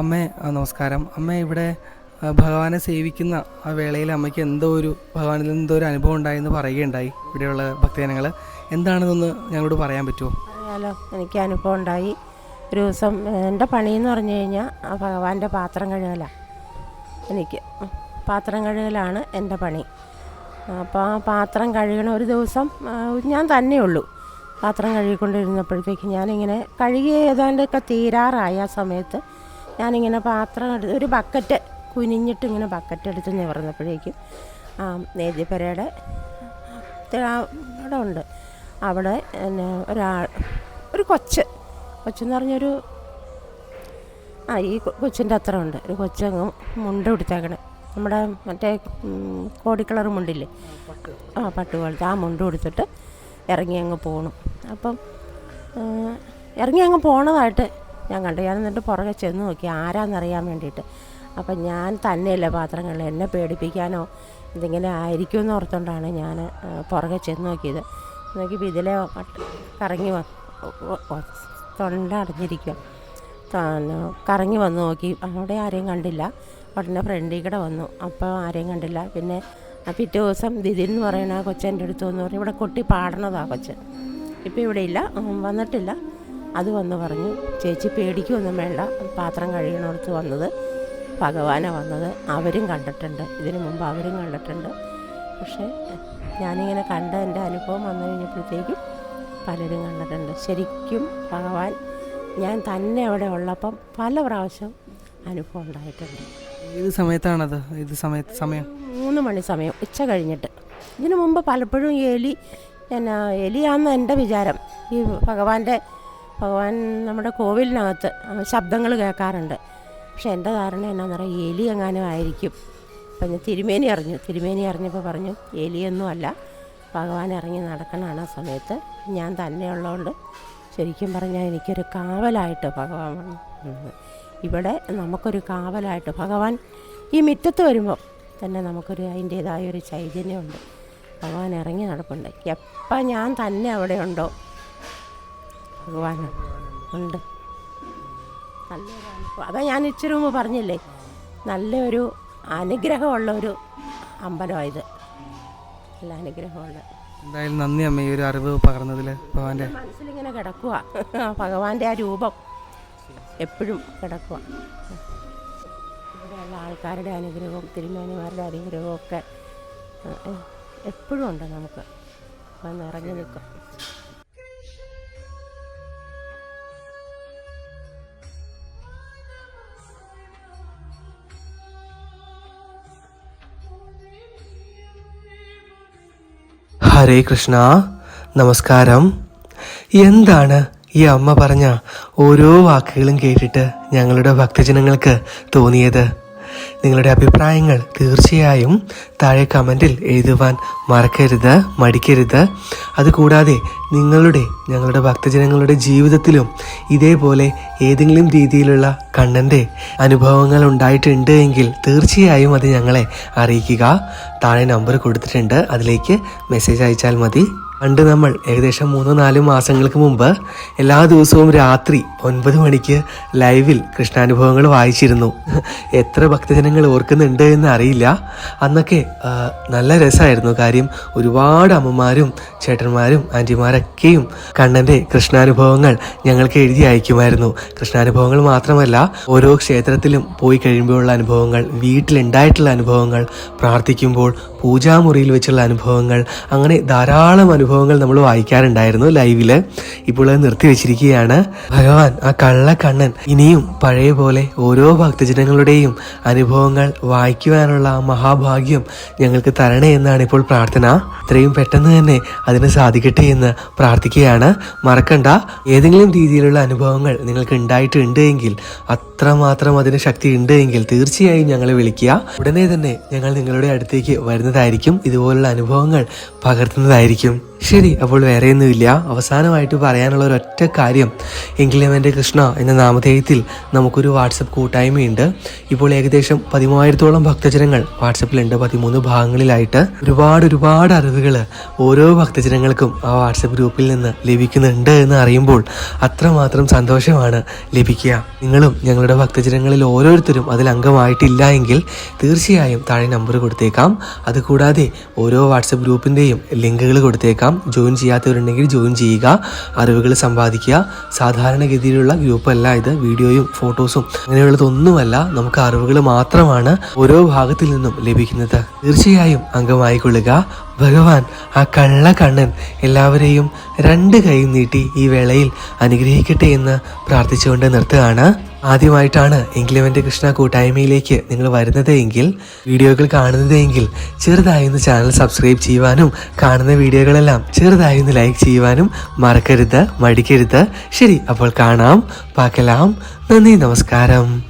അമ്മേ നമസ്കാരം. അമ്മ ഇവിടെ ഭഗവാനെ സേവിക്കുന്ന ആ വേളയിൽ അമ്മയ്ക്ക് എന്തോ ഒരു ഭഗവാനിൽ എന്തോ ഒരു അനുഭവം ഉണ്ടായെന്ന് പറയുകയുണ്ടായി ഇവിടെയുള്ള ഭക്തജനങ്ങൾ എന്താണെന്നൊന്ന് ഞങ്ങളോട് പറയാൻ പറ്റുമോ? അറിയാലോ എനിക്ക് അനുഭവം ഉണ്ടായി. ഒരു ദിവസം എന്റെ പണിയെന്ന് പറഞ്ഞു കഴിഞ്ഞാൽ ആ ഭഗവാന്റെ പാത്രം കഴുകലാണ് എനിക്ക് പാത്രം കഴുകലാണ് എന്റെ പണി. അപ്പോൾ ആ പാത്രം കഴുകണ ഒരു ദിവസം ഞാൻ ഞാൻ തന്നെയുള്ളൂ പാത്രം കഴുകിക്കൊണ്ടിരുന്നപ്പോഴത്തേക്ക് ഞാനിങ്ങനെ കഴുകി ഏതാണ്ടൊക്കെ തീരാറായി ആ സമയത്ത്. ഞാനിങ്ങനെ പാത്രം എടുത്ത് ഒരു ബക്കറ്റ് കുനിഞ്ഞിട്ട് ഇങ്ങനെ ബക്കറ്റ് എടുത്ത് നിവർന്നപ്പോഴേക്കും ആ നേദ്യപ്പരയുടെ അവിടെ ഉണ്ട്. അവിടെ പിന്നെ ഒരാൾ ഒരു കൊച്ച്. കൊച്ചെന്ന് പറഞ്ഞൊരു ആ ഈ കൊച്ചിന്റെ അത്ര ഉണ്ട് ഒരു കൊച്ചങ്ങ് മുണ്ട് കൊടുത്തേക്കണേ. നമ്മുടെ മറ്റേ കോടിക്കളർ മുണ്ടില്ലേ? ആ പട്ട് പോലത്തെ ആ മുണ്ട് കൊടുത്തിട്ട് ഇറങ്ങി അങ്ങ് പോകണം അപ്പം ഇറങ്ങി അങ്ങ് പോണതായിട്ട് ഞാൻ കണ്ടു. ഞാൻ എന്നിട്ട് പുറകെ ചെന്ന് നോക്കി. ആരാന്നറിയാൻ വേണ്ടിയിട്ട്. അപ്പം ഞാൻ തന്നെയല്ലേ പാത്രങ്ങൾ എന്നെ പേടിപ്പിക്കാനോ ഇതിങ്ങനെ ആയിരിക്കും എന്ന് ഓർത്തുകൊണ്ടാണ് ഞാൻ പുറകെ ചെന്ന് നോക്കിയത്. നോക്കിയപ്പോൾ ഇതിലെ കറങ്ങി വ- ഒ- ഒ- തൊണ്ട അടഞ്ഞിരിക്കുക കറങ്ങി വന്ന് നോക്കി. അവിടെ ആരെയും കണ്ടില്ല. ഉടനെ ഫ്രണ്ടിൽ കൂടെ വന്നു. അപ്പോൾ ആരെയും കണ്ടില്ല. പിന്നെ ആ പിറ്റേ ദിവസം ദിദിൻ എന്ന് പറയുന്ന കൊച്ചെന്റെ അടുത്ത് വന്ന് പറഞ്ഞു ഇവിടെ കൊട്ടി പാടണതാണ് കൊച്ച്. ഇപ്പോൾ ഇവിടെ ഇല്ല. വന്നിട്ടില്ല. അത് വന്ന് പറഞ്ഞു ചേച്ചി പേടിക്കൊന്നും വേണ്ട പാത്രം കഴുകണോടത്ത് വന്നത് ഭഗവാനെ വന്നത്. അവരും കണ്ടിട്ടുണ്ട്. ഇതിനു മുമ്പ് അവരും കണ്ടിട്ടുണ്ട്. പക്ഷേ ഞാനിങ്ങനെ കണ്ട എന്റെ അനുഭവം വന്നു കഴിഞ്ഞപ്പോഴത്തേക്കും പലരും കണ്ടിട്ടുണ്ട്. ശരിക്കും ഭഗവാൻ ഞാൻ തന്നെ അവിടെ ഉള്ളപ്പം പല പ്രാവശ്യം അനുഭവം ഉണ്ടായിട്ടുണ്ട്. ഏത് സമയത്താണത്? ഏത് സമയത്ത്? സമയം? മൂന്ന് മണി സമയം ഉച്ച കഴിഞ്ഞിട്ട്. ഇതിനു മുമ്പ് പലപ്പോഴും എലി എന്നാ എലിയാന്ന് എന്റെ വിചാരം. ഈ ഭഗവാന്റെ ഭഗവാൻ നമ്മുടെ കോവിലിനകത്ത് ശബ്ദങ്ങൾ കേൾക്കാറുണ്ട്. പക്ഷെ എന്റെ ധാരണ എന്നാന്ന് പറയുക എലി എങ്ങാനും ആയിരിക്കും. അപ്പം ഞാൻ തിരുമേനി അറിഞ്ഞു. തിരുമേനി അറിഞ്ഞപ്പോൾ പറഞ്ഞു എലിയൊന്നും അല്ല ഭഗവാൻ ഇറങ്ങി നടക്കണമാണ് ആ സമയത്ത്. ഞാൻ തന്നെ ഉള്ളതുകൊണ്ട് ശരിക്കും പറഞ്ഞാൽ എനിക്കൊരു കാവലായിട്ട് ഭഗവാൻ ഇവിടെ നമുക്കൊരു കാവലായിട്ട് ഭഗവാൻ ഈ മിറ്റത്ത് വരുമ്പോൾ തന്നെ നമുക്കൊരു അതിന്റേതായ ഒരു ചൈതന്യമുണ്ട്. ഭഗവാൻ ഇറങ്ങി നടപ്പുണ്ട്. എപ്പം ഞാൻ തന്നെ അവിടെ ഉണ്ടോ ഭഗവാൻ ഉണ്ട്. നല്ലൊരു അനുഭവം അതാ ഞാൻ ഇച്ചിരി മുമ്പ് പറഞ്ഞില്ലേ നല്ലൊരു അനുഗ്രഹമുള്ള ഒരു അമ്പലമാണ് ഇത്. നല്ല അനുഗ്രഹമുള്ള എന്തായാലും നന്ദി അമ്മ ഈ ഒരു അറിവ് പകർന്നതിൽ ഭഗവാന്റെ മനസ്സിലിങ്ങനെ കിടക്കുക ഭഗവാന്റെ ആ രൂപം എപ്പോഴും കിടക്കുക ഇവിടെയുള്ള ആൾക്കാരുടെ അനുഗ്രഹവും തിരുമേനിമാരുടെ അനുഗ്രഹവും ഒക്കെ എപ്പോഴും ഉണ്ട് നമുക്ക്. നിറഞ്ഞു നിൽക്കും. ഹരേ കൃഷ്ണ. നമസ്കാരം. എന്താണ് ഈ അമ്മ പറഞ്ഞ ഓരോ വാക്കുകളും കേട്ടിട്ട് ഞങ്ങളുടെ ഭക്തജനങ്ങൾക്ക് തോന്നിയത്? നിങ്ങളുടെ അഭിപ്രായങ്ങൾ തീർച്ചയായും താഴെ കമന്റിൽ എഴുതുവാൻ മറക്കരുത് മടിക്കരുത്. അതുകൂടാതെ നിങ്ങളുടെ ഞങ്ങളുടെ ഭക്തജനങ്ങളുടെ ജീവിതത്തിലും ഇതേപോലെ ഏതെങ്കിലും രീതിയിലുള്ള കണ്ണന്റെ അനുഭവങ്ങൾ ഉണ്ടായിട്ടുണ്ട് എങ്കിൽ തീർച്ചയായും അത് ഞങ്ങളെ അറിയിക്കുക. താഴെ നമ്പർ കൊടുത്തിട്ടുണ്ട്. അതിലേക്ക് മെസ്സേജ് അയച്ചാൽ മതി. പണ്ട് നമ്മൾ ഏകദേശം മൂന്നോ നാല് മാസങ്ങൾക്ക് മുമ്പ് എല്ലാ ദിവസവും രാത്രി ഒൻപത് മണിക്ക് ലൈവിൽ കൃഷ്ണാനുഭവങ്ങൾ വായിച്ചിരുന്നു. എത്ര ഭക്തജനങ്ങൾ ഓർക്കുന്നുണ്ട് എന്ന് അറിയില്ല. അന്നൊക്കെ നല്ല രസമായിരുന്നു. കാര്യം ഒരുപാട് അമ്മമാരും ചേട്ടന്മാരും ആന്റിമാരൊക്കെയും കണ്ണന്റെ കൃഷ്ണാനുഭവങ്ങൾ ഞങ്ങൾക്ക് എഴുതി അയക്കുമായിരുന്നു. കൃഷ്ണാനുഭവങ്ങൾ മാത്രമല്ല ഓരോ ക്ഷേത്രത്തിലും പോയി കഴിയുമ്പോഴുള്ള അനുഭവങ്ങൾ വീട്ടിലുണ്ടായിട്ടുള്ള അനുഭവങ്ങൾ പ്രാർത്ഥിക്കുമ്പോൾ പൂജാമുറിയിൽ വെച്ചുള്ള അനുഭവങ്ങൾ അങ്ങനെ ധാരാളം അനുഭവങ്ങൾ നമ്മൾ വായിക്കാറുണ്ടായിരുന്നു ലൈവിൽ. ഇപ്പോൾ അത് നിർത്തിവെച്ചിരിക്കുകയാണ് ഭഗവാൻ ആ കള്ളക്കണ്ണൻ ഇനിയും പഴയ പോലെ ഓരോ ഭക്തജനങ്ങളുടെയും അനുഭവങ്ങൾ വായിക്കുവാനുള്ള ആ മഹാഭാഗ്യം ഞങ്ങൾക്ക് തരണേ എന്നാണ് ഇപ്പോൾ പ്രാർത്ഥന. ഇത്രയും പെട്ടെന്ന് തന്നെ അതിന് സാധിക്കട്ടെ എന്ന് പ്രാർത്ഥിക്കുകയാണ്. മറക്കണ്ട. ഏതെങ്കിലും രീതിയിലുള്ള അനുഭവങ്ങൾ നിങ്ങൾക്ക് ഉണ്ടായിട്ടുണ്ട് എങ്കിൽ അത്രമാത്രം അതിന് ശക്തി ഉണ്ട് എങ്കിൽ തീർച്ചയായും ഞങ്ങളെ വിളിക്കുക. ഉടനെ തന്നെ ഞങ്ങൾ നിങ്ങളുടെ അടുത്തേക്ക് വരുന്ന വരുന്നതായിരിക്കും ഇതുപോലുള്ള അനുഭവങ്ങൾ പകർത്തുന്നതായിരിക്കും. ശരി അപ്പോൾ വേറെയൊന്നുമില്ല. അവസാനമായിട്ട് പറയാനുള്ള ഒരൊറ്റ കാര്യം. എങ്കിലവന്റെ കൃഷ്ണ എന്ന നാമധേയത്തിൽ നമുക്കൊരു വാട്സപ്പ് കൂട്ടായ്മയുണ്ട്. ഇപ്പോൾ ഏകദേശം പതിമൂവായിരത്തോളം ഭക്തജനങ്ങൾ വാട്സപ്പിലുണ്ട് പതിമൂന്ന് ഭാഗങ്ങളിലായിട്ട് ഒരുപാട് ഒരുപാട് അറിവുകൾ ഓരോ ഭക്തജനങ്ങൾക്കും ആ വാട്സപ്പ് ഗ്രൂപ്പിൽ നിന്ന് ലഭിക്കുന്നുണ്ട് എന്ന് അറിയുമ്പോൾ അത്രമാത്രം സന്തോഷമാണ് ലഭിക്കുക. നിങ്ങളും ഞങ്ങളുടെ ഭക്തജനങ്ങളിൽ ഓരോരുത്തരും അതിൽ അംഗമായിട്ടില്ല എങ്കിൽ തീർച്ചയായും താഴെ നമ്പർ കൊടുത്തേക്കാം. അതുകൂടാതെ ഓരോ വാട്സപ്പ് ഗ്രൂപ്പിന്റെയും ലിങ്കുകൾ കൊടുത്തേക്കാം. ജോയിൻ ചെയ്യാത്തവരുണ്ടെങ്കിൽ ജോയിൻ ചെയ്യുക. അറിവുകൾ സമ്പാദിക്കുക. സാധാരണഗതിയിലുള്ള ഗ്രൂപ്പല്ല ഇത്. വീഡിയോയും ഫോട്ടോസും അങ്ങനെയുള്ളതൊന്നുമല്ല. നമുക്ക് അറിവുകൾ മാത്രമാണ് ഓരോ ഭാഗത്തിൽ നിന്നും ലഭിക്കുന്നത്. തീർച്ചയായും അംഗമായിക്കൊള്ളുക. ഭഗവാൻ ആ കള്ള കണ്ണൻ എല്ലാവരെയും രണ്ട് കൈ നീട്ടി ഈ വേളയിൽ അനുഗ്രഹിക്കട്ടെ എന്ന് പ്രാർത്ഥിച്ചുകൊണ്ട് നിർത്തുകയാണ്. ആദ്യമായിട്ടാണ് എങ്കിലവന്റെ കൃഷ്ണ കൂട്ടായ്മയിലേക്ക് നിങ്ങൾ വരുന്നത് എങ്കിൽ വീഡിയോകൾ കാണുന്നതെങ്കിൽ ചെറുതായി ഒന്ന് ചാനൽ സബ്സ്ക്രൈബ് ചെയ്യുവാനും കാണുന്ന വീഡിയോകളെല്ലാം ചെറുതായി ഒന്ന് ലൈക്ക് ചെയ്യുവാനും മറക്കരുത് മടിക്കരുത്. ശരി അപ്പോൾ കാണാം. പാക്കലാം. നന്ദി നമസ്കാരം.